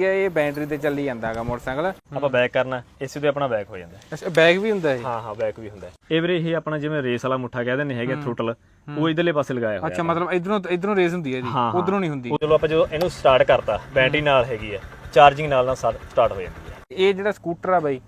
ਇਹ ਬੈਟਰੀ ਤੇ ਚੱਲੀ ਜਾਂਦਾ ਹੈਗਾ ਮੋਟਰਸਾਈਕਲ। ਆਪਾਂ ਬੈਕ ਕਰਨਾ ਇਸੇ ਤੇ ਆਪਣਾ ਬੈਕ ਹੋ ਜਾਂਦਾ ਅੱਛਾ ਬੈਗ ਵੀ ਹੁੰਦਾ ਇਹ? ਹਾਂ ਹਾਂ ਬੈਕ ਵੀ ਹੁੰਦਾ ਹੈ। ਇਹ ਵੀਰੇ ਇਹ ਆਪਣਾ ਜਿਵੇਂ ਰੇਸ ਵਾਲਾ ਮੁੱਠਾ ਕਹਿੰਦੇ ਨੇ ਹੈਗੇ ਥ੍ਰੋਟਲ ਉਹ ਇਧਰਲੇ ਪਾਸੇ ਲਗਾਇਆ ਹੋਇਆ ਅੱਛਾ ਮਤਲਬ ਇਧਰੋਂ ਇਧਰੋਂ ਰੇਸ ਹੁੰਦੀ ਹੈ ਜੀ। ਉਧਰੋਂ ਨਹੀਂ ਹੁੰਦੀ। ਚਲੋ ਆਪਾਂ ਜਦੋਂ ਇਹਨੂੰ ਸਟਾਰਟ ਕਰਤਾ ਬੈਟਰੀ ਨਾਲ ਹੈਗੀ ਹੈ ਚਾਰਜਿੰਗ ਨਾਲ ਨਾਲ ਸਟਾਰਟ ਹੋ ਜਾਂਦੀ ਹੈ। ਇਹ ਜਿਹੜਾ ਸਕੂਟਰ ਆ ਬਾਈ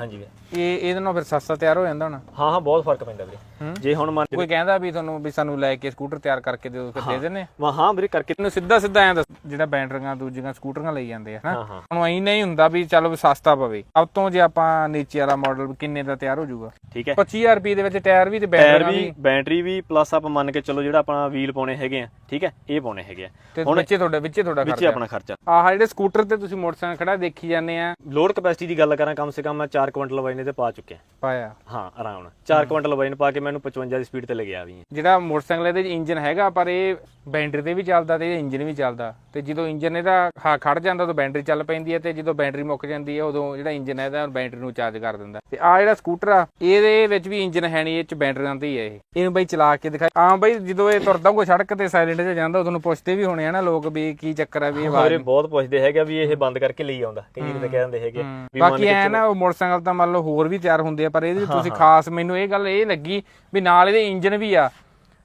ਹਾਂਜੀ। ਵੀਰੇ ਇਹ ਇਹਦੇ ਨਾਲ ਫਿਰ ਸਸਤਾ ਤਿਆਰ ਹੋ ਜਾਂਦਾ ਹੋਣਾ? ਹਾਂ ਹਾਂ ਬਹੁਤ ਫ਼ਰਕ ਪੈਂਦਾ ਵੀਰੇ। ਜੇ ਹੁਣ ਮੰਨ ਕੋਈ ਕਹਿੰਦਾ ਵੀ ਤੁਹਾਨੂੰ ਵੀ ਸਾਨੂੰ ਲੈ ਕੇ ਸਕੂਟਰ ਤਿਆਰ ਕਰਕੇ ਦਿਓ ਫਿਰ ਦੇ ਦਿੰਨੇ ਵਾ ਹਾਂ ਵੀਰੇ ਕਰਕੇ ਇਹਨੂੰ ਸਿੱਧਾ ਸਿੱਧਾ ਐਂ ਦੱਸ ਜਿਹੜਾ ਬੈਟਰੀਆਂ ਦੂਜੀਆਂ ਸਕੂਟਰੀਆਂ ਲਈ ਜਾਂਦੇ ਆ ਹਨਾ ਹਾਂ ਹਾਂ। ਹੁਣ ਐਂ ਨਹੀਂ ਹੁੰਦਾ ਵੀ ਚਲੋ ਵੀ ਸਸਤਾ ਪਵੇ। ਸਭ ਤੋਂ ਜੇ ਆਪਾਂ ਨੀਚੇ ਵਾਲਾ ਮਾਡਲ ਕਿੰਨੇ ਦਾ ਤਿਆਰ ਹੋ ਜਾਊਗਾ? ਠੀਕ ਹੈ। 25000 ਰੁਪਏ ਦੇ ਵਿੱਚ ਟਾਇਰ ਵੀ ਤੇ ਬੈਟਰੀ ਵੀ ਬੈਟਰੀ ਵੀ ਪਲੱਸ ਆਪਾਂ ਮੰਨ ਕੇ ਚੱਲੋ ਜਿਹੜਾ ਆਪਣਾ ਵੀਲ ਪਾਉਣੇ ਹੈਗੇ ਆ ਠੀਕ ਹੈ ਇਹ ਪਾਉਣੇ ਹੈਗੇ ਆ। ਤੇ ਵਿੱਚੇ ਤੁਹਾਡੇ ਵਿੱਚੇ ਤੁਹਾਡਾ ਵਿੱਚ ਖਰਚਾ। ਆਪਣਾ ਖਰਚਾ। ਆਹ ਜਿਹੜੇ ਸਕੂਟਰ ਤੇ ਤੁਸੀਂ ਮੋਟਰਸਾਈਕਲ ਖੜਾ ਦੇਖੀ ਜਾਂਦੇ ਆ। ਲੋਡ ਕਪੈਸਿਟੀ ਦੀ ਗੱਲ ਕਰਾਂ ਕਮ ਸੇ ਕਮ ਮੈਂ 4 ਕੁਇੰਟਲ ਵਜਨ ਤੇ ਪਾ ਚੁੱਕਿਆ ਪਾਇਆ। ਹਾਂ ਆਰਾਮ ਨਾਲ। 4 ਕੁਇੰਟਲ ਵਜਨ ਪਾ ਕੇ ਮੈਨੂੰ 55 ਦੀ ਸਪੀਡ ਤੇ ਲੱਗਿਆ ਵੀ ਹੈ। ਜਿਹੜਾ ਮੋਟਰਸਾਈਕਲ ਇਹਦੇ ਇੰਜਨ ਹੈਗਾ ਪਰ ਇਹ ਬੈਟਰੀ ਤੇ ਵੀ ਚੱਲਦਾ ਤੇ ਇਹ ਇੰਜਨ ਵੀ ਚੱਲਦਾ। ਤੇ ਜਦੋਂ ਇੰਜਨ ਇਹਦਾ ਹਾ ਖੜ ਜਾਂਦਾ ਉਦੋਂ ਬੈਟਰੀ ਚੱਲ ਪੈਂਦੀ ਹੈ ਤੇ ਜਦੋਂ ਬੈਟਰੀ ਮੁੱਕ ਜਾਂਦੀ ਹੈ ਉਦੋਂ ਜਿਹੜਾ ਇੰਜਨ ਹੈ ਇਹਦਾ ਬੈਟਰੀ ਨੂੰ ਚਾਰਜ ਕਰ ਦਿੰਦਾ। ਤੇ ਆ ਜਿਹੜਾ ਸਕੂਟਰ ਆ ਇਹਦੇ ਵਿੱਚ ਵੀ ਇੰਜਨ ਹੈ ਨਹੀਂ ਇਹ ਚ ਬੈਟਰੀਆਂ ਤੇ ਹੀ ਹੈ ਇਹ। ਇਹਨੂੰ ਬਈ ਚਲਾ ਕੇ ਦਿਖਾ। ਹਾਂ ਬਈ ਜਦੋਂ ਇਹ ਤੁਰਦਾ ਕੋਈ ਸੜਕ ਤੇ ਸਾਈਲੈਂਟ 'ਚ ਜਾਂਦਾ ਉਦੋਂ ਨੂੰ ਪੁੱਛਦੇ ਵੀ ਹੋਣੇ ਆ ਨਾ ਲੋਕ ਵੀ ਕੀ ਚੱਕਰ ਆ ਵੀ ਇਹ ਆਵਾਜ਼। ਬਹੁਤ ਪੁੱਛਦੇ ਹੈਗੇ ਵੀ ਇਹ ਬੰਦ ਕਰਕੇ ਲਈ ਆਉਂਦਾ। ਕਈ ਤਾਂ ਕਹਿ ਦਿੰਦੇ ਹੈਗੇ ਵੀ ਬਾਕੀ ਐ ਨਾ ਉਹ ਮੋਟਰਸਾਈਕਲ ਤਾਂ ਮੰਨ ਲਓ ਹੋਰ ਵੀ ਤਿਆਰ ਹੁੰਦੇ ਆ ਪਰ ਇਹਦੇ ਤੁਸੀਂ ਖਾਸ ਮੈਨੂੰ ਇਹ ਗੱਲ ਇਹ ਲੱਗੀ ਵੀ ਨਾਲ ਇਹਦੇ ਇੰਜਨ ਵੀ ਆ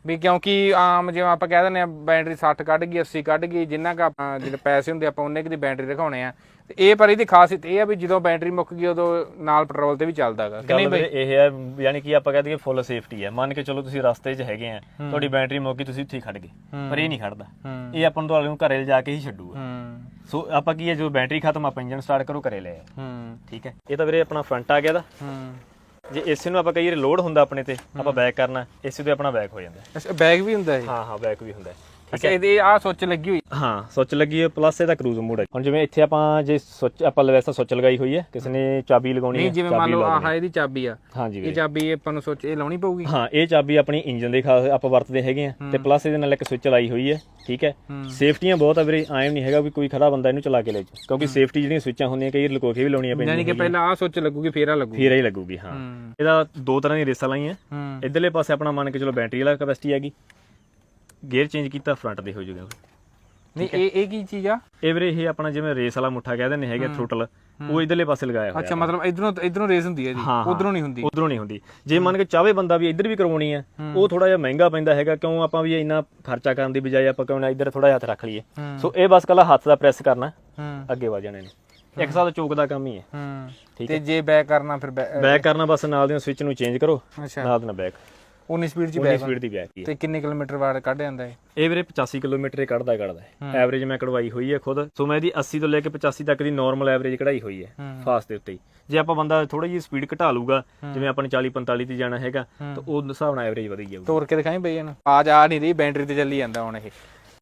ਵੀ ਕਿਉਂਕਿ ਆਮ ਜਿਵੇਂ ਆਪਾਂ ਕਹਿ ਦਿੰਦੇ ਆ ਬੈਟਰੀ 60 ਕੱਢ ਗਈ 80 ਕੱਢ ਗਈ ਜਿੰਨਾ ਕ ਆਪਾਂ ਜਿਹੜੇ ਪੈਸੇ ਹੁੰਦੇ ਆਪਾਂ ਉਹਨੇ ਕੁ ਦੀ ਬੈਟਰੀ ਦਿਖਾਉਣੇ ਆ। ਤੇ ਇਹ ਪਰ ਇਹਦੀ ਖਾਸੀਅਤ ਇਹ ਆ ਵੀ ਜਦੋਂ ਬੈਟਰੀ ਮੁੱਕ ਗਈ ਉਦੋਂ ਨਾਲ ਪੈਟਰੋਲ ਤੇ ਵੀ ਚੱਲਦਾ ਹੈਗਾ ਕਿ ਨਹੀਂ ਵੀਰੇ ਇਹ ਹੈ ਯਾਨੀ ਕਿ ਆਪਾਂ ਕਹਦੇ ਫੁੱਲ ਸੇਫਟੀ ਹੈ ਮੰਨ ਕੇ ਚਲੋ ਤੁਸੀਂ ਰਸਤੇ 'ਚ ਹੈਗੇ ਆ ਤੁਹਾਡੀ ਬੈਟਰੀ ਮੁੱਕੀ ਤੁਸੀਂ ਉੱਥੇ ਹੀ ਖੜ ਗਏ। ਪਰ ਇਹ ਨਹੀਂ ਖੜਦਾ ਇਹ ਆਪਾਂ ਨੂੰ ਤੁਹਾਨੂੰ ਘਰੇ ਲਿਜਾ ਕੇ ਹੀ ਛੱਡੂਗਾ। ਸੋ ਆਪਾਂ ਕੀ ਹੈ ਜਦੋਂ ਬੈਟਰੀ ਖਤਮ ਆਪਾਂ ਇੰਜਨ ਸਟਾਰਟ ਕਰੋ ਘਰੇ ਲੈ। ਹੂੰ। ਠੀਕ ਹੈ? ਇਹ ਤਾਂ ਵੀਰੇ ਆਪਣਾ ਫਰੰਟ ਆ ਗਿਆ ਦਾ ਹੂੰ। ਜੇ ਇਸੇ ਨੂੰ ਆਪਾਂ ਕਈ ਵਾਰ ਲੋਡ ਹੁੰਦਾ ਆਪਣੇ ਤੇ ਆਪਾਂ ਬੈਕ ਕਰਨਾ ਇਸੇ ਤੇ ਆਪਣਾ ਬੈਕ ਹੋ ਜਾਂਦਾ। ਅੱਛਾ ਬੈਗ ਵੀ ਹੁੰਦਾ ਇਹ? ਹਾਂ ਹਾਂ ਬੈਕ ਵੀ ਹੁੰਦਾ। ਹੈ। ਅੱਛਾ ਇਹਦੇ ਆ ਸੁੱਚ ਲੱਗੀ ਹੋਈ। ਹਾਂ ਸੁੱਚ ਲੱਗੀ ਹੈ ਪਲੱਸ ਇਹਦਾ ਕਰੂਜ਼ ਮੋਡ ਹੈ। ਹੁਣ ਜਿਵੇਂ ਇੱਥੇ ਆਪਾਂ ਜੇ ਸੁੱਚ ਆਪਾਂ ਵੈਸਾ ਸੁੱਚ ਲਗਾਈ ਹੋਈ ਹੈ ਕਿਸੇ ਨੇ ਚਾਬੀ ਲਗਾਉਣੀ ਹੈ ਨਹੀਂ ਜਿਵੇਂ ਮੰਨ ਲਓ ਆਹ ਇਹਦੀ ਚਾਬੀ ਆ। ਹਾਂਜੀ ਇਹ ਚਾਬੀ ਆਪਾਂ ਨੂੰ ਸੁੱਚ ਇਹ ਲਾਉਣੀ ਪਊਗੀ? ਹਾਂ ਇਹ ਚਾਬੀ ਆਪਣੀ ਇੰਜਨ ਦੇ ਖਾਸ ਆਪਾਂ ਵਰਤਦੇ ਹੈਗੇ ਆ। ਤੇ ਪਲੱਸ ਇਹਦੇ ਨਾਲ ਇੱਕ ਸਵਿਚ ਲਾਈ ਹੋਈ ਹੈ ਠੀਕ ਹੈ। ਸੇਫਟੀਆਂ ਬਹੁਤ ਆ ਵੀਰੇ ਐਂ ਨਹੀਂ ਹੈਗਾ ਵੀ ਕੋਈ ਖੜਾ ਬੰਦਾ ਇਹਨੂੰ ਚਲਾ ਕੇ ਲੈ ਜਾ ਕਿਉਂਕਿ ਸੇਫਟੀ ਜਿਹੜੀਆਂ ਸਵਿਚਾਂ ਹੁੰਦੀਆਂ ਕਈ ਲੁਕੋ ਕੇ ਵੀ ਲਾਉਣੀਆਂ ਪੈਂਦੀਆਂ ਯਾਨੀ ਕਿ ਪਹਿਲਾਂ ਆ ਸੁੱਚ ਲੱਗੂਗੀ ਫੇਰ ਆ ਲੱਗੂ ਫੇਰ ਹੀ ਲੱਗੂਗੀ ਹਾਂ। ਇਹਦਾ ਦੋ ਤਰ੍ਹਾਂ ਦੀ ਰੇਸਾਂ ਲਾਈਆਂ। ਇਧਰਲੇ ਪਾਸੇ ਆਪਣਾ ਮੰਨ ਕੇ ਚਲੋ ਬੈਟਰੀ ਵਾਲਾ ਕਪੈਸਿਟੀ ਹੈਗੀ। ਗੇਅਰ ਚੇਂਜ ਕੀਤਾ ਫਰੰਟ ਦੇ ਹੋ ਜਾਊਗਾ। ਨਹੀਂ ਇਹ ਇਹ ਕੀ ਚੀਜ਼ ਆ? ਇਹ ਵੀਰੇ ਇਹ ਆਪਣਾ ਜਿਵੇਂ ਰੇਸ ਵਾਲਾ ਮੁੱਠਾ ਕਹਿੰਦੇ ਨੇ ਹੈਗੇ ਥ੍ਰੋਟਲ ਉਹ ਇਧਰਲੇ ਪਾਸੇ ਲਗਾਇਆ ਹੋਇਆ ਅੱਛਾ ਮਤਲਬ ਇਧਰੋਂ ਇਧਰੋਂ ਰੇਸ ਹੁੰਦੀ ਹੈ ਜੀ। ਉਧਰੋਂ ਨਹੀਂ ਹੁੰਦੀ? ਉਧਰੋਂ ਨਹੀਂ ਹੁੰਦੀ। ਜੇ ਮੰਨ ਕੇ ਚਾਹਵੇ ਬੰਦਾ ਵੀ ਇੱਧਰ ਵੀ ਕਰਵਾਉਣੀ ਹੈ ਉਹ ਥੋੜਾ ਜਿਹਾ ਮਹਿੰਗਾ ਪੈਂਦਾ ਹੈਗਾ ਕਿਉਂ ਆਪਾਂ ਵੀ ਇੰਨਾ ਖਰਚਾ ਕਰਨ ਦੀ ਬਜਾਏ ਆਪਾਂ ਕਿਉਂ ਨਾ ਇੱਧਰ ਥੋੜਾ ਜਿਹਾ ਹੱਥ ਰੱਖ ਲਈਏ। ਸੋ ਇਹ ਬਸ ਕੱਲਾ ਹੱਥ ਦਾ ਪ੍ਰੈਸ ਕਰਨਾ ਅੱਗੇ ਵਧ ਜਾਣੇ ਨੇ। ਇੱਕ ਸਾਲ ਚੋਕ ਦਾ ਕੰਮ ਹੀ ਹੈ। ਹੂੰ। ਤੇ ਜੇ ਬੈਕ ਕਰਨਾ ਫਿਰ ਬੈਕ ਕਰਨਾ ਬਸ ਨਾਲ ਦੀ ਸਵਿਚ ਨੂੰ ਚੇਂਜ ਕਰੋ। ਨਾਲ ਦੀ ਨਾਲ ਬੈਕ 19 ਸਪੀਡ ਚ ਉਨੀ ਬੈਕ ਸਪੀਡ ਦੀ ਬੈਕ ਹੀ। ਤੇ ਕਿੰਨੇ ਕਿਲੋਮੀਟਰ ਵਾਰ ਕੱਢ ਜਾਂਦਾ ਹੈ ਇਹ ਵੀਰੇ 85 ਕਿਲੋਮੀਟਰ ਹੀ ਕੱਢਦਾ ਕੱਢਦਾ ਹੈ। ਐਵਰੇਜ ਮੈਂ ਕਢਵਾਈ ਹੋਈ ਹੈ ਖੁਦ। ਸੋ ਮੈਂ ਇਹਦੀ 80 ਤੋਂ ਲੈ ਕੇ 85 ਤੱਕ ਦੀ ਨਾਰਮਲ ਐਵਰੇਜ ਕਢਾਈ ਹੋਈ ਹੈ ਫਾਸਟ ਦੇ ਉੱਤੇ ਜੇ ਆਪਾਂ ਬੰਦਾ ਥੋੜੀ ਜਿਹੀ ਸਪੀਡ ਘਟਾ ਲੂਗਾ ਜਿਵੇਂ ਆਪਾਂ ਨੇ 40 45 ਤੇ ਜਾਣਾ ਹੈਗਾ ਤਾਂ ਉਹ ਹਿਸਾਬ ਨਾਲ ਐਵਰੇਜ ਵਧੀ ਜਾਊਗੀ। ਤੋੜ ਕੇ ਦਿਖਾਈ ਬਈ ਇਹਨੂੰ। ਆਜ ਆ ਨਹੀਂ ਰਹੀ ਬੈਟਰੀ ਤੇ ਚੱਲੀ ਜਾਂਦਾ ਹੁਣ ਇਹ।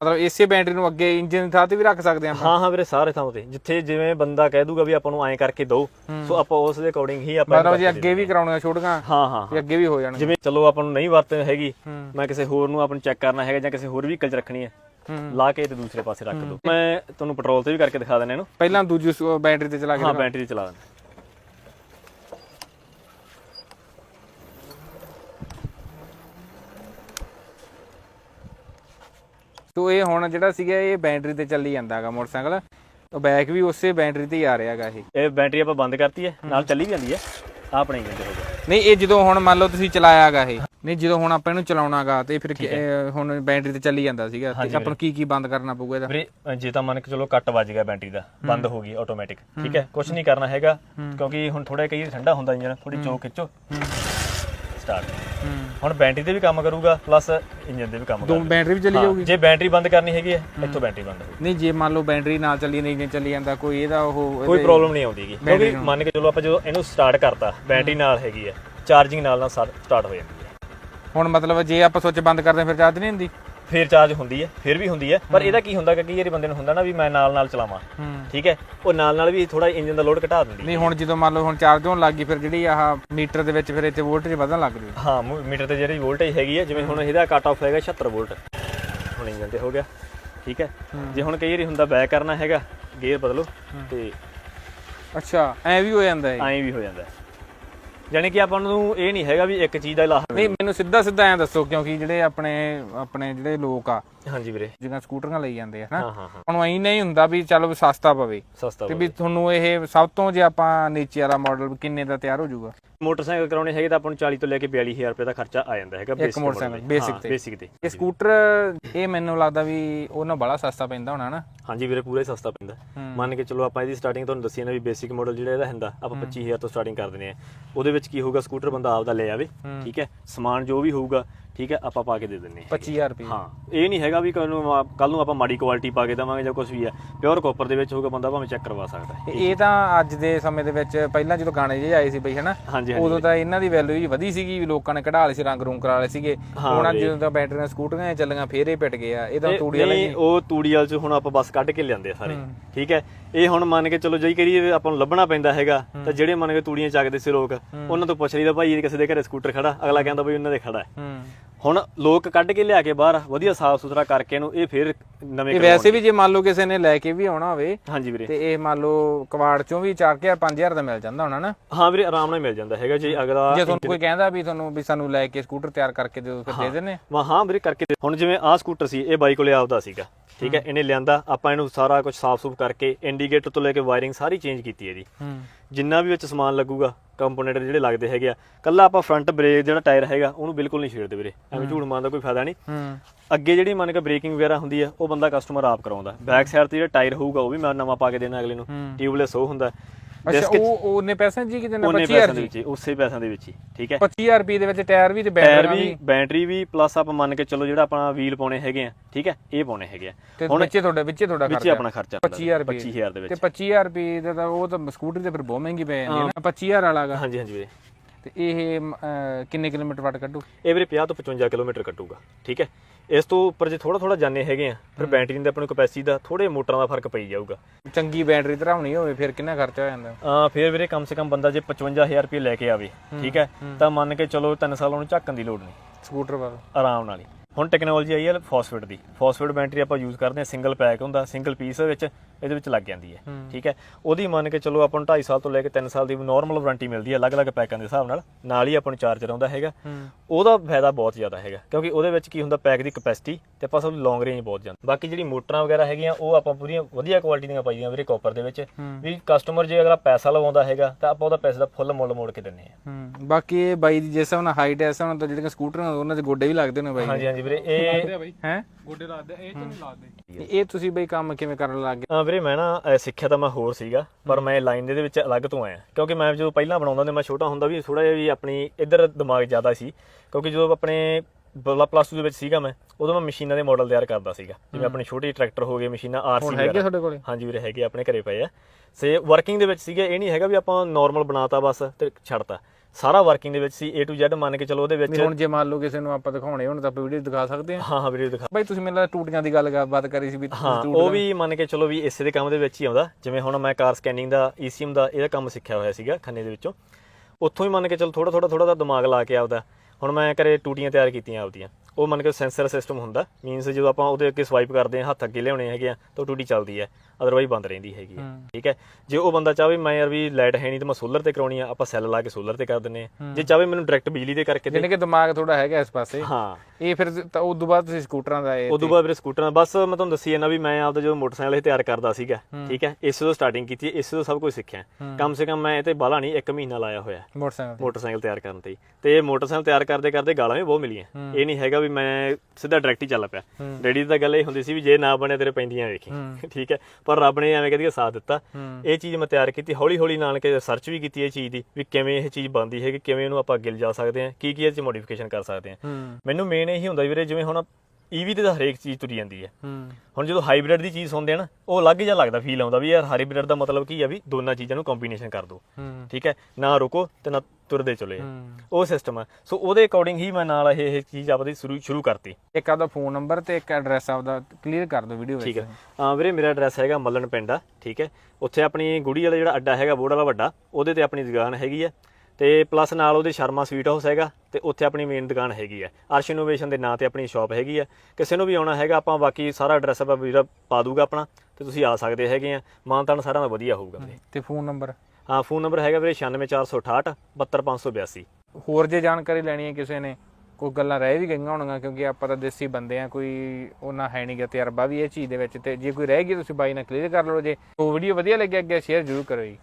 ਮਤਲਬ ਇਸੇ ਬੈਟਰੀ ਨੂੰ ਅੱਗੇ ਇੰਜਨ ਦੀ ਥਾਂ ਤੇ ਵੀ ਰੱਖ ਸਕਦੇ ਆਪਾਂ। ਹਾਂ ਹਾਂ ਵੀਰੇ ਸਾਰੇ ਥਾਂ ਤੇ। ਜਿੱਥੇ ਜਿਵੇਂ ਬੰਦਾ ਕਹਿ ਦੂਗਾ ਵੀ ਆਪਾਂ ਨੂੰ ਐਂ ਕਰਕੇ ਦਿਓ ਸੋ ਆਪਾਂ ਉਸ ਦੇ ਅਕੋਰਡਿੰਗ ਹੀ ਆਪਾਂ ਮਤਲਬ ਜੇ ਅੱਗੇ ਵੀ ਕਰਾਉਣੀਆਂ ਛੋਟੀਆਂ ਹਾਂ ਹਾਂ ਵੀ ਅੱਗੇ ਵੀ ਹੋ ਜਾਣਗੇ ਜਿਵੇਂ ਚਲੋ ਆਪਾਂ ਨੂੰ ਨਹੀਂ ਵਰਤ ਹੈਗੀ। ਮੈਂ ਕਿਸੇ ਹੋਰ ਨੂੰ ਆਪਾਂ ਨੂੰ ਚੈੱਕ ਕਰਨਾ ਹੈਗਾ ਜਾਂ ਕਿਸੇ ਹੋਰ ਵਹੀਕਲ 'ਚ ਰੱਖਣੀ ਹੈ। ਲਾ ਕੇ ਤੇ ਦੂਸਰੇ ਪਾਸੇ ਰੱਖ ਦੋ। ਮੈਂ ਤੁਹਾਨੂੰ ਪੈਟਰੋਲ ਤੇ ਵੀ ਕਰਕੇ ਦਿਖਾ ਦਿੰਦਾ ਇਹਨੂੰ। ਪਹਿਲਾਂ ਦੂਜੀ ਬੈਟਰੀ ਤੇ ਚਲਾ ਕੇ ਹਾਂ। ਬੈਟਰੀ ਤੇ ਚਲਾ ਦਿੰਦਾ। ਤੋ ਇਹ ਹੁਣ ਜਿਹੜਾ ਸੀਗਾ ਇਹ ਬੈਟਰੀ ਤੇ ਚੱਲੀ ਜਾਂਦਾ ਹੈਗਾ ਮੋਟਰਸਾਈਕਲ ਤਾਂ ਬੈਕ ਵੀ ਉਸੇ ਬੈਟਰੀ ਤੇ ਹੀ ਆ ਰਿਹਾ ਹੈਗਾ ਇਹ। ਇਹ ਬੈਟਰੀ ਆਪਾਂ ਬੰਦ ਕਰਤੀ ਹੈ ਨਾਲ ਚੱਲੀ ਵੀ ਜਾਂਦੀ ਹੈ ਆਪਣੇ ਤੇ ਹੋ ਗਿਆ ਨਹੀਂ ਇਹ ਜਦੋਂ ਹੁਣ ਮੰਨ ਲਓ ਤੁਸੀਂ ਚਲਾਇਆ ਹੈਗਾ ਇਹ ਨਹੀਂ ਜਦੋਂ ਹੁਣ ਆਪਾਂ ਇਹਨੂੰ ਚਲਾਉਣਾਗਾ ਤੇ ਫਿਰ ਹੁਣ ਬੈਟਰੀ ਤੇ ਚੱਲੀ ਜਾਂਦਾ ਸੀਗਾ ਤੇ ਆਪਾਂ ਨੂੰ ਕੀ ਕੀ ਬੰਦ ਕਰਨਾ ਪਊਗਾ ਇਹਦਾ? ਜੇ ਤਾਂ ਮੰਨ ਕੇ ਚਲੋ ਕੱਟ ਵੱਜ ਗਿਆ ਬੈਟਰੀ ਦਾ ਬੰਦ ਹੋ ਗਈ ਆਟੋਮੈਟਿਕ ਠੀਕ ਹੈ ਕੁਝ ਨਹੀਂ ਕਰਨਾ ਹੈਗਾ ਕਿਉਂਕਿ ਹੁਣ ਥੋੜਾ ਕਈ ਠੰਡਾ ਹੁੰਦਾ ਇੰਜਨ ਥੋੜੀ ਚੋਕ ਖਿੱਚੋ। ਸਟਾਰਟ ਹੁਣ ਬੈਟਰੀ ਤੇ ਵੀ ਕੰਮ ਕਰੂਗਾ ਪਲੱਸ ਇੰਜਨ ਤੇ ਵੀ ਕੰਮ ਦੋ ਕਰੂਗਾ। ਬੈਟਰੀ ਵੀ ਚੱਲੀ ਜਾਊਗੀ। ਜੇ ਬੈਟਰੀ ਬੰਦ ਕਰਨੀ ਹੈਗੀ ਹੈ ਇੱਥੋਂ ਬੈਟਰੀ ਬੰਦ ਹੋਊਗੀ ਨਹੀਂ ਜੇ ਮੰਨ ਲਓ ਬੈਟਰੀ ਨਾਲ ਚੱਲੀ ਨਹੀਂ ਚੱਲੀ ਜਾਂਦਾ ਕੋਈ ਇਹਦਾ ਉਹ ਕੋਈ ਪ੍ਰੋਬਲਮ ਨਹੀਂ ਆਉਂਦੀਗੀ ਕਿਉਂਕਿ ਮੰਨ ਕੇ ਚਲੋ ਆਪਾਂ ਜਦੋਂ ਇਹਨੂੰ ਸਟਾਰਟ ਕਰਤਾ ਬੈਟਰੀ ਨਾਲ ਹੈਗੀ ਹੈ ਚਾਰਜਿੰਗ ਨਾਲ ਨਾਲ ਸਟਾਰਟ ਹੋ ਜਾਂਦੀ ਹੈ। ਹੁਣ ਮਤਲਬ ਜੇ ਆਪਾਂ ਸੁੱਚ ਬੰਦ ਕਰਦੇ ਹਾਂ ਫਿਰ ਚਾਰਜ ਨਹੀਂ ਹੁੰਦੀ? ਫਿਰ ਚਾਰਜ ਹੁੰਦੀ ਹੈ ਫਿਰ ਵੀ ਹੁੰਦੀ ਹੈ। ਪਰ ਇਹਦਾ ਕੀ ਹੁੰਦਾ ਕਿ ਕਈ ਵਾਰੀ ਬੰਦੇ ਨੂੰ ਹੁੰਦਾ ਨਾ ਵੀ ਮੈਂ ਨਾਲ ਨਾਲ ਚਲਾਵਾਂ ਠੀਕ ਹੈ? ਉਹ ਨਾਲ ਨਾਲ ਵੀ ਥੋੜਾ ਇੰਜਨ ਦਾ ਲੋਡ ਘਟਾ ਦਿੰਦੀ ਨਹੀਂ ਹੁਣ ਜਦੋਂ ਮੰਨ ਲਓ ਹੁਣ ਚਾਰਜ ਹੋਣ ਲੱਗ ਗਈ ਫਿਰ ਜਿਹੜੀ ਆਹ ਮੀਟਰ ਦੇ ਵਿੱਚ ਫਿਰ ਇੱਥੇ ਵੋਲਟੇਜ ਵਧਣ ਲੱਗ ਜੂ ਹਾਂ। ਮੀਟਰ ਤੇ ਜਿਹੜੀ ਵੋਲਟੇਜ ਹੈਗੀ ਹੈ ਜਿਵੇਂ ਹੁਣ ਇਹਦਾ ਕੱਟ ਆਫ ਹੈਗਾ 76 ਵੋਲਟ ਹੁਣ ਇੰਜਨ ਤੇ ਹੋ ਗਿਆ। ਠੀਕ ਹੈ? ਜੇ ਹੁਣ ਕਈ ਵਾਰੀ ਹੁੰਦਾ ਬੈਕ ਕਰਨਾ ਹੈਗਾ ਗੇਅਰ ਬਦਲੋ ਤੇ ਅੱਛਾ ਐ ਵੀ ਹੋ ਜਾਂਦਾ ਹੈ ਐਂ ਵੀ ਹੋ ਜਾਂਦਾ ਹੈ। ਯਾਨੀ ਕਿ ਆਪਾਂ ਨੂੰ ਇਹ ਨਹੀਂ ਹੈਗਾ ਵੀ ਇੱਕ ਚੀਜ਼ ਦਾ ਇਲਾਹਾ ਨਹੀਂ ਮੈਨੂੰ ਸਿੱਧਾ ਸਿੱਧਾ ਐਂ ਦੱਸੋ ਕਿਉਂਕਿ ਜਿਹੜੇ ਆਪਣੇ ਆਪਣੇ ਜਿਹੜੇ ਲੋਕ ਆ ਹਾਂਜੀ ਵੀਰੇ। ਜਿਵੇਂ ਸਕੂਟਰਾਂ ਲਈ ਜਾਂਦੇ ਆ ਹਨਾ? ਹੁਣ ਐਂ ਨਹੀਂ ਹੁੰਦਾ ਵੀ ਚਲੋ ਸਸਤਾ ਪਵੇ ਸਸਤਾ ਤੇ ਵੀ ਤੁਹਾਨੂੰ ਇਹ ਸਭ ਤੋਂ ਜੇ ਆਪਾਂ ਨੀਚੇ ਵਾਲਾ ਮਾਡਲ ਕਿੰਨੇ ਦਾ ਤਿਆਰ ਹੋ ਜਾਊਗਾ? ਮੋਟਰਸਾਈਕਲ ਕਰਾਉਣੇ ਹੈਗੇ ਤਾਂ ਆਪਾਂ ਨੂੰ 40 ਤੋਂ ਲੈ ਕੇ 42000 ਰੁਪਏ ਦਾ ਖਰਚਾ ਆ ਜਾਂਦਾ ਹੈਗਾ basic ਮੋਟਰਸਾਈਕਲ, ਹਾਂ, ਤੇ। ਇਹ ਸਕੂਟਰ ਇਹ ਮੈਨੂੰ ਲੱਗਦਾ ਵੀ ਉਹਨਾਂ ਬੜਾ ਸਸਤਾ ਪੈਂਦਾ ਹੋਣਾ ਨਾ। ਹਾਂਜੀ ਵੀਰੇ ਪੂਰਾ ਹੀ ਸਸਤਾ ਪੈਂਦਾ। ਮੰਨ ਕੇ ਚਲੋ ਆਪਾਂ ਇਹਦੀ ਸਟਾਰਟਿੰਗ ਤੁਹਾਨੂੰ ਦੱਸੀ ਨਾ ਵੀ ਬੇਸਿਕ ਮਾਡਲ ਜਿਹੜਾ ਇਹਦਾ ਹੁੰਦਾ ਆਪਾਂ 25000 ਤੋਂ ਸਟਾਰਟਿੰਗ ਕਰ ਦਿੰਦੇ ਆ। ਉਹਦੇ ਵਿੱਚ ਕੀ ਹੋਊਗਾ ਸਕੂਟਰ ਬੰਦਾ ਆਪਦਾ ਲੈ ਆਵੇ ਠੀਕ ਹੈ? ਸਮਾਨ ਜੋ ਵੀ ਹੋਊਗਾ ਠੀਕ ਹੈ ਆਪਾਂ ਪਾ ਕੇ ਦੇ ਦਿੰਦੇ ਆ 25000 ਰੁਪਏ। ਹਾਂ ਇਹ ਨਹੀਂ ਹੈਗਾ ਵੀ ਕੱਲ ਨੂੰ ਕੱਲ ਨੂੰ ਆਪਾਂ ਮਾੜੀ ਕੁਆਲਿਟੀ ਪਾ ਕੇ ਦੇਵਾਂਗੇ ਜਾਂ ਕੁਝ ਵੀ ਹੈ ਪਿਓਰ ਕਾਪਰ ਦੇ ਵਿੱਚ ਹੋਊਗਾ ਬੰਦਾ ਭਾਵੇਂ ਚੈੱਕ ਕਰਵਾ ਸਕਦਾ ਹੈ। ਤੇ ਇਹ ਤਾਂ ਅੱਜ ਦੇ ਸਮੇਂ ਦੇ ਵਿੱਚ ਪਹਿਲਾਂ ਜਦੋਂ ਗਾਣੇ ਜਿਹੇ ਆਏ ਸੀ ਬਈ ਹਨਾ ਹਾਂਜੀ ਹਾਂਜੀ। ਉਦੋਂ ਤਾਂ ਇਹਨਾਂ ਦੀ ਵੈਲਿਊ ਹੀ ਵਧੀ ਸੀਗੀ ਵੀ ਲੋਕਾਂ ਨੇ ਕਢਾ ਲਏ ਸੀ ਰੰਗ ਰੂੰਗ ਕਰਾ ਲਏ ਸੀਗੇ। ਹਾਂ ਹੁਣ ਬਈ। ਜਦੋਂ ਤਾਂ ਬੈਟਰੀਆਂ ਸਕੂਟਰੀਆਂ ਚੱਲੀਆਂ ਫੇਰ ਇਹ ਪਿਟ ਗਏ ਆ। ਇਹ ਤਾਂ ਤੂੜੀ ਵਾਲੇ ਨਹੀਂ, ਉਹ ਤੂੜੀ ਵਾਲ ਚ ਹੁਣ ਆਪਾਂ ਬਸ ਕੱਢ ਕੇ ਲਿਆਂਦੇ ਆ ਸਾਰੇ। ਠੀਕ ਹੈ ਇਹ ਹੁਣ ਮੰਨ ਕੇ ਚਲੋ ਜਈ ਕਰੀਏ ਆਪਾਂ ਨੂੰ ਲੱਭਣਾ ਪੈਂਦਾ ਹੈਗਾ ਤਾਂ ਜਿਹੜੇ ਮੰਨ ਕੇ ਤੂੜੀਆਂ ਚੱਕਦੇ ਸੀ ਲੋਕ ਉਹਨਾਂ ਤੋਂ ਪੁੱਛ ਲਈਦਾ ਭਾਈ ਇਹ ਕਿਸੇ ਦੇ ਘਰੇ ਸਕੂਟਰ ਖੜਾ ਅਗਲਾ ਕਹਿੰਦਾ ਬਈ ਉਹਨਾਂ ਦੇ ਖੜਾ ਹੈ। ਹੂੰ। ਹੁਣ ਲੋਕ ਕੱਢ ਕੇ ਲਿਆ ਕੇ ਬਾਹਰ ਵਧੀਆ ਸਾਫ਼ ਸੁਥਰਾ ਕਰਕੇ ਇਹਨੂੰ ਇਹ ਫਿਰ ਨਵੇਂ ਇਹ ਵੈਸੇ ਵੀ ਜੇ ਮੰਨ ਲਓ ਕਿਸੇ ਨੇ ਲੈ ਕੇ ਵੀ ਆਉਣਾ ਹੋਵੇ ਹਾਂਜੀ ਵੀਰੇ। ਤੇ ਇਹ ਮੰਨ ਲਓ ਕਵਾੜ ਚੋਂ ਵੀ 4000 5000 ਦਾ ਮਿਲ ਜਾਂਦਾ ਹੋਣਾ ਨਾ। ਹਾਂ ਵੀਰੇ ਆਰਾਮ ਨਾਲ ਮਿਲ ਜਾਂਦਾ ਹੈਗਾ ਜੇ ਅਗਲਾ ਜੇ ਤੁਹਾਨੂੰ ਕੋਈ ਕਹਿੰਦਾ ਵੀ ਤੁਹਾਨੂੰ ਵੀ ਸਾਨੂੰ ਲੈ ਕੇ ਸਕੂਟਰ ਤਿਆਰ ਕਰਕੇ ਦਿਓ ਫਿਰ ਦੇ ਵਾ ਹਾਂ ਵੀਰੇ ਕਰਕੇ ਦੇ- ਹੁਣ ਜਿਵੇਂ ਆਹ ਸਕੂਟਰ ਸੀ ਇਹ ਬਾਈ ਕੋਲੇ ਆਪਦਾ ਸੀਗਾ। ਠੀਕ ਹੈ ਇਹਨੇ ਲਿਆਂਦਾ ਆਪਾਂ ਇਹਨੂੰ ਸਾਰਾ ਕੁਝ ਸਾਫ਼ ਸੁਫ ਕਰਕੇ ਇੰਡੀਕੇਟਰ ਤੋਂ ਲੈ ਕੇ ਵਾਇਰਿੰਗ ਸਾਰੀ ਚੇਂਜ ਕੀਤੀ ਹੈ ਜੀ ਹੂੰ। ਜਿੰਨਾ ਵੀ ਵਿੱਚ ਸਮਾਨ ਲੱਗੂਗਾ ਕੰਪੋਨੈਂਟ ਜਿਹੜੇ ਲੱਗਦੇ ਹੈਗੇ ਆ ਕੱਲਾ ਆਪਾਂ ਫਰੰਟ ਬ੍ਰੇਕ ਜਿਹੜਾ ਟਾਇਰ ਹੈਗਾ ਉਹਨੂੰ ਬਿਲਕੁਲ ਨਹੀਂ ਛੇੜਦੇ ਵੀਰੇ ਐਵੇਂ ਝੂਠ ਮਾਰਨ ਦਾ ਕੋਈ ਫਾਇਦਾ ਨਹੀਂ। ਹੂੰ। ਅੱਗੇ ਜਿਹੜੀ ਮੰਨ ਕੇ ਬ੍ਰੇਕਿੰਗ ਵਗੈਰਾ ਹੁੰਦੀ ਆ ਉਹ ਬੰਦਾ ਕਸਟਮਰ ਆਪ ਕਰਾਉਂਦਾ। ਬੈਕ ਸਾਈਡ ਤੇ ਜਿਹੜਾ ਟਾਇਰ ਹੋਊਗਾ ਉਹ ਵੀ ਮੈਂ ਨਵਾਂ ਪਾ ਕੇ ਦੇਣਾ ਅਗਲੇ ਨੂੰ। ਟਿਊਬਲੈਸ ਉਹ ਹੁੰਦਾ। ਅੱਛਾ ਉਹ ਉਹਨੇ ਪੈਸੇ ਜੀ ਕਿਤੇ ਨਾ ਉਹਨੇ 25000 ਪੈਸਿਆਂ ਦੇ ਵਿੱਚ ਹੀ, ਉਸੇ ਪੈਸਿਆਂ ਦੇ ਵਿੱਚ ਹੀ ਠੀਕ ਹੈ? 25000 ਰੁਪਏ ਦੇ ਵਿੱਚ ਟਾਇਰ ਵੀ ਤੇ ਟਾਇਰ ਬੈਟਰੀ ਵੀ ਬੈਟਰੀ ਵੀ ਪਲੱਸ ਆਪਾਂ ਮੰਨ ਕੇ ਚੱਲੋ ਜਿਹੜਾ ਆਪਣਾ ਵੀਲ ਪਾਉਣੇ ਹੈਗੇ ਆ ਠੀਕ ਹੈ? ਇਹ ਪਾਉਣੇ ਹੈਗੇ ਆ। ਤੇ ਵਿੱਚੇ ਤੁਹਾਡੇ ਵਿੱਚੇ ਤੁਹਾਡਾ ਵਿੱਚ ਹੀ ਆਪਣਾ ਖਰਚਾ 25000 ਰੁਪਏ। 25000 ਦੇ ਤੇ ਵਿੱਚ 25000 ਰੁਪਏ ਦਾ ਤਾਂ ਉਹ ਤਾਂ ਸਕੂਟਰੀ ਤੇ ਫਿਰ ਬਹੁਤ ਮਹਿੰਗੀ ਪੈ ਜਾਂਦੀ ਹੈ ਨਾ 25000 ਵਾਲਾ ਗਾ ਹਾਂਜੀ ਹਾਂਜੀ ਵੀਰੇ। ਤੇ ਇਹ ਅਹ, ਕਿੰਨੇ ਕਿਲੋਮੀਟਰ ਵਾਟ ਕੱਢੂ? ਇਹ ਵੀਰੇ 50 ਤੋਂ 55 ਕਿਲੋਮੀਟਰ ਕੱਟੂਗਾ ਠੀਕ ਹੈ? ਇਸ ਤੋਂ ਉੱਪਰ ਜੇ ਥੋੜਾ ਥੋੜਾ ਜਾਣੇ ਹੈਗੇ ਆ ਫਿਰ ਬੈਟਰੀ ਦੇ ਆਪਣੀ ਕਪੈਸਿਟੀ ਦਾ ਥੋੜੇ ਮੋਟਰਾਂ ਦਾ ਫ਼ਰਕ ਪਈ ਜਾਊਗਾ। ਚੰਗੀ ਬੈਟਰੀ ਧਰਾਉਣੀ ਹੋਵੇ ਫਿਰ ਕਿੰਨਾ ਖਰਚਾ ਹੋ ਜਾਂਦਾ? ਆ ਫਿਰ ਵੀਰੇ ਕਮ ਸੇ ਕਮ ਬੰਦਾ ਜੇ 55000 ਰੁਪਏ ਲੈ ਕੇ ਆਵੇ ਠੀਕ ਹੈ? ਤਾਂ ਮੰਨ ਕੇ ਚਲੋ 3 ਸਾਲ ਉਹਨੂੰ ਝੱਕਣ ਦੀ ਲੋੜ ਨਹੀਂ। ਸਕੂਟਰ ਵਾਲਾ। ਆਰਾਮ ਨਾਲ ਹੀ। ਹੁਣ ਟੈਕਨੋਲੋਜੀ ਆਈ ਹੈ ਫਾਸਫੇਟ ਦੀ। ਫਾਸਫੇਟ ਬੈਟਰੀ ਆਪਾਂ ਯੂਜ਼ ਕਰਦੇ ਹਾਂ ਸਿੰਗਲ ਪੈਕ ਹੁੰਦਾ ਸਿੰਗਲ ਪੀਸ ਵਿੱਚ ਇਹਦੇ ਵਿੱਚ ਲੱਗ ਜਾਂਦੀ ਹੈ। ਠੀਕ ਹੈ? ਉਹਦੀ ਮੰਨ ਕੇ ਚਲੋ ਆਪਾਂ ਨੂੰ 2.5 ਸਾਲ ਤੋਂ ਲੈ ਕੇ 3 ਸਾਲ ਦੀ ਨਾਰਮਲ ਵਾਰੰਟੀ ਮਿਲਦੀ ਹੈ ਅਲੱਗ-ਅਲੱਗ ਪੈਕਾਂ ਦੇ ਹਿਸਾਬ ਨਾਲ। ਨਾਲ ਹੀ ਆਪਾਂ ਨੂੰ ਚਾਰਜਰ ਆਉਂਦਾ ਹੈਗਾ। ਉਹਦਾ ਫਾਇਦਾ ਬਹੁਤ ਜ਼ਿਆਦਾ ਹੈਗਾ ਕਿਉਂਕਿ ਉਹਦੇ ਵਿੱਚ ਕੀ ਹੁੰਦਾ ਪੈਕ ਦੀ ਕਪੈਸਿਟੀ ਤੇ ਆਪਾਂ ਸਭ ਲੌਂਗ ਰੇਂਜ ਬਹੁਤ ਜਾਂਦਾ ਬਾਕੀ ਜਿਹੜੀ ਮੋਟਰਾਂ ਵਗੈਰਾ ਹੈਗੀਆਂ ਉਹ ਆਪਾਂ ਪੂਰੀਆਂ ਵਧੀਆ ਕੁਆਲਿਟੀ ਦੀਆਂ ਪਾਈਆਂ ਵੀਰੇ ਕਾਪਰ ਦੇ ਵਿੱਚ। ਵੀ ਕਸਟਮਰ ਜੇ ਅਗਲਾ ਪੈਸਾ ਲਵਾਉਂਦਾ ਹੈਗਾ ਤਾਂ ਆਪਾਂ ਉਹਦਾ ਪੈਸੇ ਦਾ ਫੁੱਲ ਮੁੱਲ ਮੋੜ ਕੇ ਦਿੰਨੇ ਆ ਬਾਕੀ ਇਹ ਬਾਈ ਦੀ ਜਿਸ ਹਿਸਾਬ ਨਾਲ ਹਾਈਟ ਐ ਹਿਸਾਬ ਨਾਲ ਤਾਂ ਜਿਹੜੀਆਂ ਸਕੂਟਰਾਂ ਉਹਨਾਂ ਦੇ ਗੋਡੇ ਵੀ ਲੱਗਦੇ ਨੇ ਬਾਈ ਹਾਂਜੀ ਹਾਂਜੀ ਵੀਰੇ ਇਹ ਹੈ? ਗੋਡੇ ਲੱਗਦੇ ਇਹ ਤਾਂ ਨਹੀਂ ਲੱਗਦੇ। ਇਹ ਤੁਸੀਂ ਬਈ ਕੰਮ ਕਿਵੇਂ ਕਰਨ ਲੱਗ ਗਏ? ਹਾਂ ਵੀਰੇ ਮੈਂ ਨਾ ਅਹ ਸਿੱਖਿਆ ਤਾਂ ਮੈਂ ਹੋਰ ਸੀਗਾ ਪਰ ਮੈਂ ਲਾਈਨ ਦੇ ਵਿੱਚ ਅਲੱਗ ਤੋਂ ਆਇਆ। ਕਿਉਂਕਿ ਮੈਂ ਜਦੋਂ ਪਹਿਲਾਂ ਬਣਾਉਂਦਾ ਹੁੰਦਾ ਮੈਂ ਛੋਟਾ ਹੁੰਦਾ ਵੀ ਥੋੜਾ ਜਿਹਾ ਵੀ ਆਪਣੀ ਇੱਧਰ ਦਿਮਾਗ ਜ਼ਿਆਦਾ ਸੀ। ਕਿਉਂਕਿ ਜਦੋਂ ਆਪਣੇ ਪਲੱਸ 2 ਦੇ ਵਿੱਚ ਸੀਗਾ ਮੈਂ ਉਦੋਂ ਮੈਂ ਮਸ਼ੀਨਾਂ ਦੇ ਮਾਡਲ ਤਿਆਰ ਕਰਦਾ ਸੀਗਾ। ਜਿਵੇਂ ਆਪਣੇ ਛੋਟੇ ਟਰੈਕਟਰ ਹੋ ਗਏ ਮਸ਼ੀਨਾਂ ਆਰਸੀ ਹੁਣ ਹੈਗੇ ਤੁਹਾਡੇ ਕੋਲੇ? ਹਾਂਜੀ ਵੀਰੇ ਹੈਗੇ ਆਪਣੇ ਘਰੇ ਪਏ ਆ। ਸੇ ਵਰਕਿੰਗ ਦੇ ਵਿੱਚ ਸੀਗੇ ਇਹ ਨਹੀਂ ਹੈਗਾ ਵੀ ਆਪਾਂ ਨਾਰਮਲ ਬਣਾਤਾ ਬਸ ਤੇ ਛੱਡਤਾ। ਸਾਰਾ ਵਰਕਿੰਗ ਦੇ ਵਿੱਚ ਸੀ A to Z ਮੰਨ ਕੇ ਚਲੋ ਉਹਦੇ ਵਿੱਚ। ਨਹੀਂ ਹੁਣ ਜੇ ਮੰਨ ਲਓ ਕਿਸੇ ਨੂੰ ਆਪਾਂ ਦਿਖਾਉਣੇ ਹੋਣ ਤਾਂ ਆਪਾਂ ਵੀਡੀਓ ਦਿਖਾ ਸਕਦੇ ਹਾਂ। ਹਾਂ ਹਾਂ ਵੀਰੇ ਦਿਖਾ ਬਾਈ ਤੁਸੀਂ ਮੈਨੂੰ ਲੱਗਦਾ ਟੂਟੀਆਂ ਦੀ ਗੱਲ ਬਾਤ ਕਰੀ ਸੀ ਵੀ ਤੁਸੀਂ ਹਾਂ ਉਹ ਵੀ ਮੰਨ ਕੇ ਚਲੋ ਵੀ ਇਸੇ ਦੇ ਕੰਮ ਦੇ ਵਿੱਚ ਹੀ ਆਉਂਦਾ। ਜਿਵੇਂ ਹੁਣ ਮੈਂ ਕਾਰ ਸਕੈਨਿੰਗ ਦਾ ECM ਦਾ ਇਹਦਾ ਕੰਮ ਸਿੱਖਿਆ ਹੋਇਆ ਸੀਗਾ ਖੰਨੇ ਦੇ ਵਿੱਚੋਂ। ਉੱਥੋਂ ਹੀ ਮੰਨ ਕੇ ਚਲੋ ਥੋੜਾ ਥੋੜਾ ਥੋੜਾ ਦਾ ਦਿਮਾਗ ਲਾ ਕੇ ਆਪਦਾ। ਹੁਣ ਮੈਂ ਘਰੇ ਟੂਟੀਆਂ ਤਿਆਰ ਕੀਤੀਆਂ ਆਪਦੀਆਂ। ਉਹ ਮੰਨ ਕੇ ਸੈਂਸਰ ਸਿਸਟਮ ਹੁੰਦਾ। ਮੀਨਸ ਜਦੋਂ ਆਪਾਂ ਉਹਦੇ ਅੱਗੇ ਸਵਾਈਪ ਕਰਦੇ ਹਾਂ ਹੱਥ ਅੱਗੇ ਲਿਆਉਣੇ ਹੈਗੇ ਆ ਤਾਂ ਟੂਟੀ ਚੱਲਦੀ ਹੈ। ਅਦਰਵਾਈਜ਼ ਬੰਦ ਰਹਿੰਦੀ ਹੈਗੀ ਹੈ। ਠੀਕ ਹੈ? ਜੇ ਉਹ ਬੰਦਾ ਚਾਹੇ ਮੈਂ ਯਾਰ ਵੀ ਲਾਈਟ ਹੈ ਨਹੀਂ ਤਾਂ ਮੈਂ ਸੋਲਰ ਤੇ ਕਰਾਉਣੀ ਆ ਆਪਾਂ ਸੈੱਲ ਲਾ ਕੇ ਸੋਲਰ ਤੇ ਕਰ ਦਿੰਨੇ ਆ ਜੇ ਚਾਹੇ ਮੈਨੂੰ ਡਾਇਰੈਕਟ ਬਿਜਲੀ ਤੇ ਕਰਕੇ ਦੇ ਜਿਹਨੇ ਕਿ ਦਿਮਾਗ ਥੋੜਾ ਹੈਗਾ ਇਸ ਪਾਸੇ। ਹਾਂ। ਇਹ ਫਿਰ ਤਾਂ ਉਸ ਤੋਂ ਬਾਅਦ ਤੁਸੀਂ ਸਕੂਟਰਾਂ ਦਾ ਇਹ ਉਦੋਂ ਬਾਅਦ ਵੀਰੇ ਸਕੂਟਰਾਂ ਬਸ ਮੈਂ ਤੁਹਾਨੂੰ ਦੱਸੀ ਜਾਂਦਾ ਵੀ ਮੈਂ ਆਪਦਾ ਜਦੋਂ ਮੋਟਰਸਾਈਕਲ ਇਹ ਤਿਆਰ ਕਰਦਾ ਸੀਗਾ ਠੀਕ ਹੈ? ਇਸੇ ਤੋਂ ਸਟਾਰਟਿੰਗ ਕੀਤੀ ਇਸੇ ਤੋਂ ਸਭ ਕੁਝ ਸਿੱਖਿਆ ਕਮ ਸੇ ਕਮ ਮੈਂ ਇਹ ਤੇ ਬਾਲਾ ਨਹੀਂ 1 ਮਹੀਨਾ ਲਾਇਆ ਹੋਇਆ ਮੋਟਰਸਾਈਕਲ ਤੇ। ਮੋਟਰਸਾਈਕਲ ਤਿਆਰ ਕਰਨ ਤੇ। ਤੇ ਇਹ ਮੋਟਰਸਾਈਕਲ ਤਿਆਰ ਕਰਦੇ ਕਰਦੇ ਗਾਲਾਂ ਵੀ ਬਹੁਤ ਮਿਲੀਆਂ। ਇਹ ਨਹੀਂ ਹੈਗਾ ਵੀ ਮੈਂ ਸਿੱਧਾ ਡਾਇਰੈਕਟ ਹੀ ਚੱਲ ਪਿਆ। ਡੈਡੀ ਦੀ ਤਾਂ ਗੱਲ ਇਹ ਹੁੰਦੀ ਸੀ ਵੀ ਜੇ ਨਾ ਬਣਿਆ ਤੇਰੇ ਪੈਂਦੀਆਂ ਵੇਖੀ। ਠੀਕ ਹੈ। ਪਰ ਰੱਬ ਨੇ ਐਵੇਂ ਕਹਦੀ ਸਾਥ ਦਿੱਤਾ। ਇਹ ਚੀਜ਼ ਮੈਂ ਤਿਆਰ ਕੀਤੀ ਹੌਲੀ ਹੌਲੀ ਨਾਲ ਕੇ ਰਿਸਰਚ ਵੀ ਕੀਤੀ ਇਹ ਚੀਜ਼ ਦੀ ਵੀ ਕਿਵੇਂ ਇਹ ਚੀਜ਼ ਬਣਦੀ ਹੈ ਕਿ ਕਿਵੇਂ ਇਹਨੂੰ ਆਪਾਂ ਅੱਗੇ ਲਿਜਾ ਸਕਦੇ ਹਾਂ ਕੀ ਕੀ ਇਹ ਚ ਮੋਡੀਫਿਕੇਸ਼ਨ ਕਰ ਸਕਦੇ ਹਾਂ। ਹੂੰ। ਮੈਨੂੰ ਮੇਨ ਇਹੀ ਹੁੰਦਾ ਵੀਰੇ ਜਿਵੇਂ ਹੁਣ ਈਵੀ ਤੇ ਤਾਂ ਹਰੇਕ ਚੀਜ਼ ਤੁਰੀ ਜਾਂਦੀ ਹੈ। ਹੁਣ ਜਦੋਂ ਹਾਈਬ੍ਰਿਡ ਦੀ ਚੀਜ਼ ਸੁਣਦੇ ਆ ਨਾ ਉਹ ਅਲੱਗ ਜਿਹਾ ਲੱਗਦਾ ਫੀਲ ਆਉਂਦਾ ਵੀ ਯਾਰ ਹਾਈਬ੍ਰਿਡ ਦਾ ਮਤਲਬ ਕੀ ਆ ਵੀ ਦੋਨਾਂ ਚੀਜ਼ਾਂ ਨੂੰ ਕੰਬੀਨੇਸ਼ਨ ਕਰ ਦੋ। ਠੀਕ ਹੈ? ਨਾ ਰੁਕੋ ਤੇ ਨਾ ਤੁਰਦੇ ਚਲੇ। ਉਹ ਸਿਸਟਮ ਹੈ ਸੋ ਉਹਦੇ ਅਕੋਰਡਿੰਗ ਹੀ ਮੈਂ ਨਾਲ ਇਹ ਇਹ ਚੀਜ਼ ਆਪਦੀ ਸ਼ੁਰੂ ਸ਼ੁਰੂ ਕਰਤੀ। ਇੱਕ ਆਦਾ ਫੋਨ ਨੰਬਰ ਤੇ ਇੱਕ ਐਡਰੈਸ ਆਪਦਾ ਕਲੀਅਰ ਕਰ ਦਿਓ ਵੀਡੀਓ ਵਿੱਚ ਠੀਕ ਹੈ। ਹਾਂ ਵੀਰੇ ਮੇਰਾ ਐਡਰੈਸ ਹੈਗਾ ਮੱਲਣ ਪਿੰਡ ਆ। ਠੀਕ ਹੈ? ਉੱਥੇ ਆਪਣੀ ਗੁੜੀ ਵਾਲਾ ਜਿਹੜਾ ਅੱਡਾ ਹੈਗਾ ਬੋਰਡ ਵਾਲਾ ਵੱਡਾ ਉਹਦੇ ਤੇ ਆਪਣੀ ਦੁਕਾਨ ਹੈਗੀ ਹੈ ਤੇ ਪਲੱਸ ਨਾਲ ਉਹਦੇ ਸ਼ਰਮਾ ਸਵੀਟ ਹਾਊਸ ਹੈਗਾ ਤੇ ਉੱਥੇ ਆਪਣੀ ਮੇਨ ਦੁਕਾਨ ਹੈਗੀ ਹੈ ਅਰਸ਼ ਇਨੋਵੇਸ਼ਨ ਦੇ ਨਾਂ ਤੇ ਆਪਣੀ ਸ਼ਾਪ ਹੈਗੀ ਹੈ ਕਿਸੇ ਨੂੰ ਵੀ ਆਉਣਾ ਹੈਗਾ ਆਪਾਂ ਬਾਕੀ ਸਾਰਾ ਐਡਰੈਸ ਆਪਾਂ ਵੀਰਾ ਪਾ ਦੂਗਾ ਆਪਣਾ ਤੇ ਤੁਸੀਂ ਆ ਸਕਦੇ ਹੈਗੇ ਆ। ਮਾਨਤਾਨ ਸਾਰਾ ਦਾ ਵਧੀਆ ਹੋਊਗਾ ਵੀਰੇ। ਤੇ ਫੋਨ ਨੰਬਰ ਹਾਂ ਫੋਨ ਨੰਬਰ ਹੈਗਾ ਵੀਰੇ 96468 72582 ਹੋਰ ਜੇ ਜਾਣਕਾਰੀ ਲੈਣੀ ਹੈ ਕਿਸੇ ਨੇ ਕੋਈ ਗੱਲਾਂ ਰਹਿ ਵੀ ਗਈਆਂ ਹੋਣਗੀਆਂ ਕਿਉਂਕਿ ਆਪਾਂ ਤਾਂ ਦੇਸੀ ਬੰਦੇ ਆ ਕੋਈ ਉਹਨਾਂ ਹੈ ਨਹੀਂ ਗਾ ਤਜਰਬਾ ਵੀ ਇਹ ਚੀਜ਼ ਦੇ ਵਿੱਚ ਤੇ ਜੇ ਕੋਈ ਰਹਿ ਗਈ ਤੁਸੀਂ ਬਾਈ ਨਾਲ ਕਲੀਅਰ ਕਰ ਲਓ ਜੇ। ਉਹ ਵੀਡੀਓ ਵਧੀਆ ਲੱਗਿਆ ਅੱਗੇ ਸ਼ੇਅਰ ਜ਼ਰੂਰ ਕਰੋ ਜੀ।